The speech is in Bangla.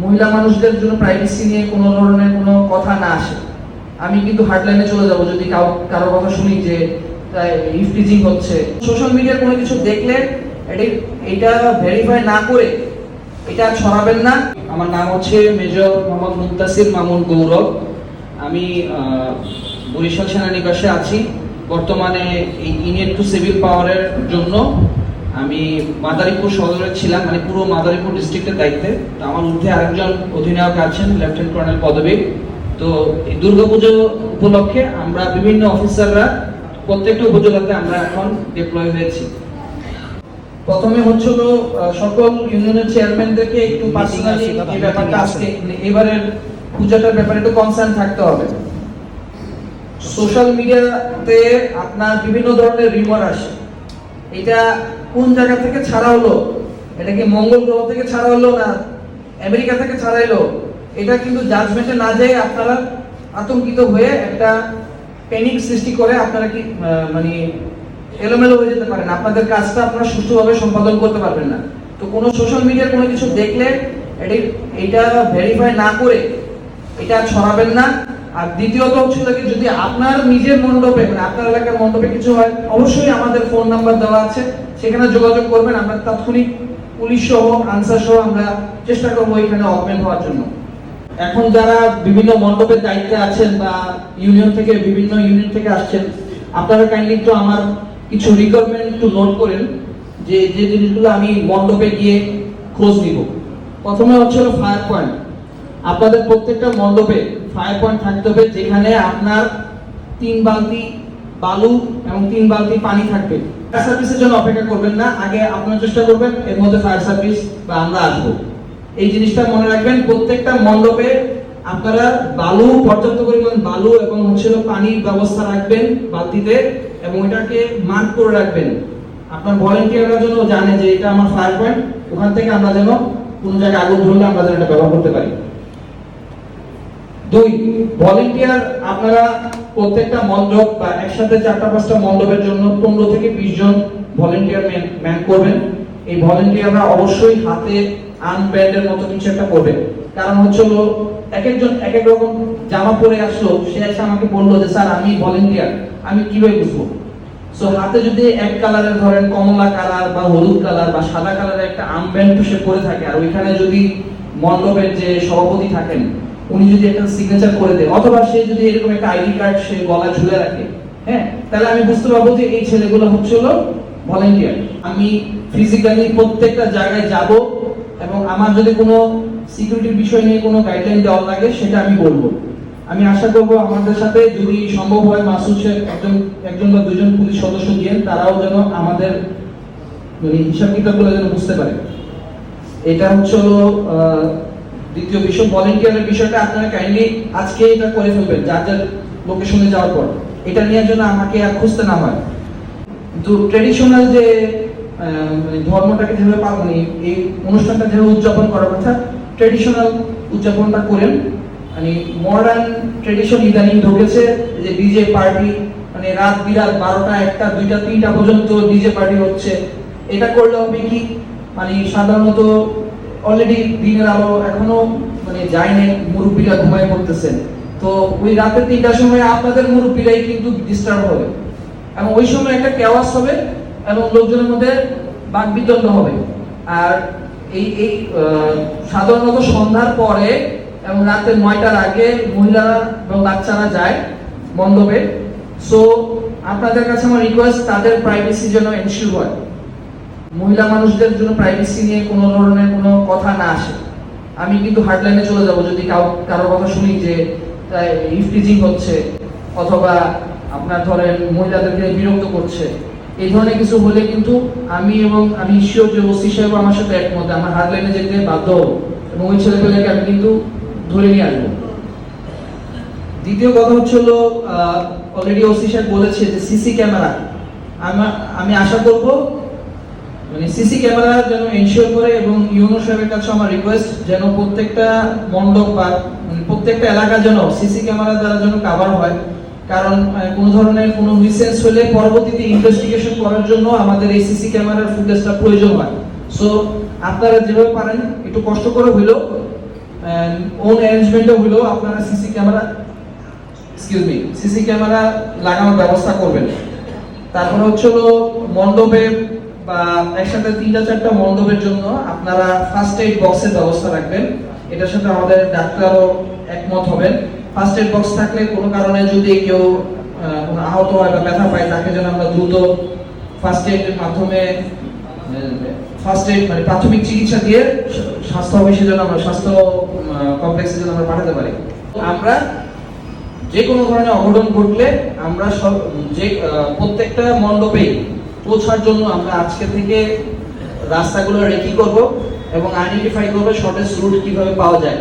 মহিলা মানুষদের জন্য প্রাইভেসি নিয়ে কোনো ধরনের কোনো কথা না আসে। আমি কিন্তু হার্ডলাইনে চলে যাব যদি কাউ, কারও কথা শুনি যে ইফটিজিং হচ্ছে। সোশ্যাল মিডিয়ার কোনো কিছু দেখলে এটি, এটা ভেরিফাই না করে এটা ছড়াবেন না। আমার নাম হচ্ছে মেজর মোহাম্মদ মুন্তাসির মামুন গৌরব। আমি বরিশাল সেনানিবাসে আছি। বর্তমানে এই টু সিভিল পাওয়ারের জন্য আমি মাদারীপুর সদরে ছিলাম মানে পুরো মাদারীপুর ডিস্ট্রিক্টের দায়িত্বে। তো আমার ঊর্ধ্বে আরেকজন অধিনায়ক আছেন লেফটেন্যান্ট কর্নেল পদবী। তো এই দুর্গাপুজো উপলক্ষে আমরা বিভিন্ন অফিসাররা প্রত্যেকটা উপজেলাতে আমরা এখন ডিপ্লয় হয়েছি। প্রথমে হচ্ছিল আহ, সকল ইউনিয়নের চেয়ারম্যানদেরকে একটু পার্সোনালি এই ব্যাপারটা আজকে এবারের পূজাটার ব্যাপারে একটু কনসার্ন থাকতে হবে। সোশ্যাল মিডিয়াতে আপনার বিভিন্ন ধরনের রিমার আসে। এটা কোন জায়গা থেকে ছাড়া হলো? এটা কি মঙ্গল গ্রহ থেকে ছাড়া হলো না আমেরিকা থেকে ছাড়া এলো এটা কিন্তু জাজমেন্টে না যেয়ে আপনারা আতঙ্কিত হয়ে একটা প্যানিক সৃষ্টি করে আপনারা কি মানে এলোমেলো হয়ে যেতে পারেন। আপনাদের কাজটা আপনারা সুষ্ঠুভাবে সম্পাদন করতে পারবেন না। তো কোনো সোশ্যাল মিডিয়ার কোনো কিছু দেখলে এটি এটা ভেরিফাই না করে এটা ছড়াবেন না। আর দ্বিতীয়ত হচ্ছিল কি, যদি আপনার নিজের মণ্ডপে মানে আপনার এলাকার মণ্ডপে কিছু হয়, অবশ্যই আমাদের ফোন নাম্বার দেওয়া আছে। সেখানে যোগাযোগ করবেন, আমরা তাৎক্ষণিক পুলিশ সহ, আনসার সহ আমরা চেষ্টা করব এখানে অপমেন্ট হওয়ার জন্য। এখন যারা বিভিন্ন মণ্ডপের দায়িত্বে আছেন বা ইউনিয়ন থেকে, বিভিন্ন ইউনিয়ন থেকে আসছেন, আপনারা কাইন্ডলি একটু আমার কিছু রিকোয়ারমেন্ট একটু নোট করেন যে যে জিনিসগুলো আমি মণ্ডপে গিয়ে খোঁজ নিব। প্রথমে হচ্ছে ফায়ার পয়েন্ট আপনাদের প্রত্যেকটা মণ্ডপে ফায়ার পয়েন্ট থাকতে হবে, যেখানে আপনার তিন বালতি বালু এবং তিন বালতি পানি থাকবে। ফায়ার সার্ভিসের জন্য অপেক্ষা করবেন না, আগে আপনার চেষ্টা করবেন, এর মধ্যে ফায়ার সার্ভিস বা আমরা আসব। এই জিনিসটা মনে রাখবেন, প্রত্যেকটা মণ্ডপে আপনারা বালু, পর্যাপ্ত পরিমাণ বালু এবং হচ্ছে পানির ব্যবস্থা রাখবেন বালতিতে এবং এটাকে মার্ক করে রাখবেন। আপনার ভলেন্টিয়াররা যেন জানে যে এটা আমার ফায়ার পয়েন্ট ওখান থেকে আমরা যেন কোনো জায়গায় আগুন ধরলে আমরা যেন এটা ব্যবহার করতে পারি। দুই ভলেন্টিয়ার আপনারা প্রত্যেকটা মণ্ডপ বা একসাথে চারটা, পাঁচটা মণ্ডপের জন্য পনেরো থেকে বিশ জন ভলেন্টিয়ার ম্যান করবেন। এই ভলেন্টিয়াররা অবশ্যই হাতে আনব্যান্ডের মতো কিছু একটা করবেন। কারণ হচ্ছে এক একজন এক এক রকম জামা পরে আসলো, সে এসে আমাকে বলল যে, স্যার, আমি ভলেন্টিয়ার আমি কীভাবে বুঝব? সো হাতে যদি এক কালারের ধরেন কমলা কালার বা হলুদ কালার বা সাদা কালারের একটা আর্মব্যান্ড সে পরে থাকে। আর ওইখানে যদি মণ্ডপের যে সভাপতি থাকেন উনি যদি একটা সিগনেচার করে দেয়, অথবা সে যদি এরকম একটা আইডি কার্ড সে গলায় ঝুলে রাখে হ্যাঁ? তাহলে আমি বুঝতে পারব যে এই ছেলেগুলো হচ্ছে হলো ভলেন্টিয়ার আমি ফিজিক্যালি প্রত্যেকটা জায়গায় যাব এবং আমার যদি কোনো সিকিউরিটির বিষয় নিয়ে কোনো গাইডলাইন দেওয়া লাগে, সেটা আমি বলব। আমি আশা করব আমাদের সাথে যদি সম্ভব হয় মাসুদ শেখ একজন একজন বা দুজন পুলিশ সদস্য দিয়ে, তারাও যেন আমাদের মানে হিসাব কিতাবগুলো যেন বুঝতে পারে। এটা হচ্ছে হলো দ্বিতীয় বিষয় ভলেন্টিয়ারের বিষয়টা আপনারা কাইন্ডলি আজকে এটা করে ফেলবেন, যার যার লোকেশনে যাওয়ার পর। এটা নেওয়ার জন্য আমাকে আর খুঁজতে না হয়। কিন্তু ট্রেডিশনাল যে মানে ধর্মটাকে যেভাবে পালন, এই অনুষ্ঠানটা যেভাবে উদযাপন করার কথা ট্রেডিশনাল উদযাপনটা করেন। মানে মডার্ন ট্রেডিশন ইদানিং ঢুকেছে, যে ডিজে পার্টি মানে রাত বিরাত বারোটা, একটা, দুইটা, তিনটা পর্যন্ত ডিজে পার্টি হচ্ছে। এটা করলে হবে কি মানে সাধারণত অলরেডি দিনের আলো এখনও মানে যায়নি, মুরব্বীরা ঘুমায় পড়তেছেন। তো ওই রাতে তিনটার সময় আপনাদের মুরব্বীরাই কিন্তু ডিস্টার্ব হবে। এবং ওই সময় একটা কেওয়াস হবে এবং লোকজনের মধ্যে বাকবিতণ্ড হবে। আর এই এই সাধারণত সন্ধ্যার পরে এবং রাতে নয়টার আগে মহিলারা এবং বাচ্চারা যায় মণ্ডপে। সো আপনাদের কাছে আমার রিকোয়েস্ট তাদের প্রাইভেসি যেন এনশিওর হয়। মহিলা মানুষদের জন্য প্রাইভেসি নিয়ে কোনো ধরনের কোনো কথা না আসে। আমি কিন্তু হার্ডলাইনে চলে যাব যদি কাউ কারও কথা শুনি যে ইফটিজিং হচ্ছে, অথবা আপনার ধরেন মহিলাদেরকে বিরক্ত করছে। এই ধরনের কিছু হলে কিন্তু আমি এবং আমি শিওর যে ওসি সাহেব আমার সাথে একমত, আমার হার্ডলাইনে যেতে বাধ্য হব এবং ওই ছেলেপেলেকে আমি কিন্তু ধরে নিয়ে আসব। দ্বিতীয় কথা হচ্ছে হলো অলরেডি ওসি সাহেব বলেছে যে সিসি ক্যামেরা। আমি আশা করব মানে সিসি ক্যামেরা যেন এনশিওর করে এবং ইউনো সাহেবের কাছে আমার রিকোয়েস্ট যেন প্রত্যেকটা মণ্ডপ বা মানে প্রত্যেকটা এলাকা যেন সিসি ক্যামেরা দ্বারা যেন কাভার হয়। কারণ কোনো ধরনের কোনো মিসেন্স হলে পরবর্তীতে ইনভেস্টিগেশন করার জন্য আমাদের এই সিসি ক্যামেরার ফুটেজটা প্রয়োজন হয়। সো আপনারা যেভাবে পারেন, একটু কষ্ট করে হইলেও ওন অ্যারেঞ্জমেন্টও হলো আপনারা CC camera excuse me CC camera লাগানোর ব্যবস্থা করবেন। তারপরে হচ্ছে হলো মণ্ডপে বা একসাথে তিনটা, চারটা মণ্ডপের জন্য আপনারা ফার্স্ট এইড বক্সের ব্যবস্থা রাখবেন। এটার সাথে আমাদের ডাক্তারও একমত হবেন। ফার্স্ট এইড বক্স থাকলে কোনো কারণে যদি কেউ আহত হয় বা ব্যথা পায়, তাকে যেন আমরা দ্রুত ফার্স্ট এইডের মাধ্যমে ফার্স্ট এইড মানে প্রাথমিক চিকিৎসা দিয়ে স্বাস্থ্য অফিসে যেন আমরা, স্বাস্থ্য কমপ্লেক্সে যেন আমরা পাঠাতে পারি। আমরা যে কোনো ধরনের অঘটন ঘটলে আমরা সব, যে প্রত্যেকটা মণ্ডপেই পৌঁছার জন্য আমরা আজকে থেকে রাস্তাগুলো রেকি করব এবং আইডেন্টিফাই করব শর্টেজ রুট কীভাবে পাওয়া যায়।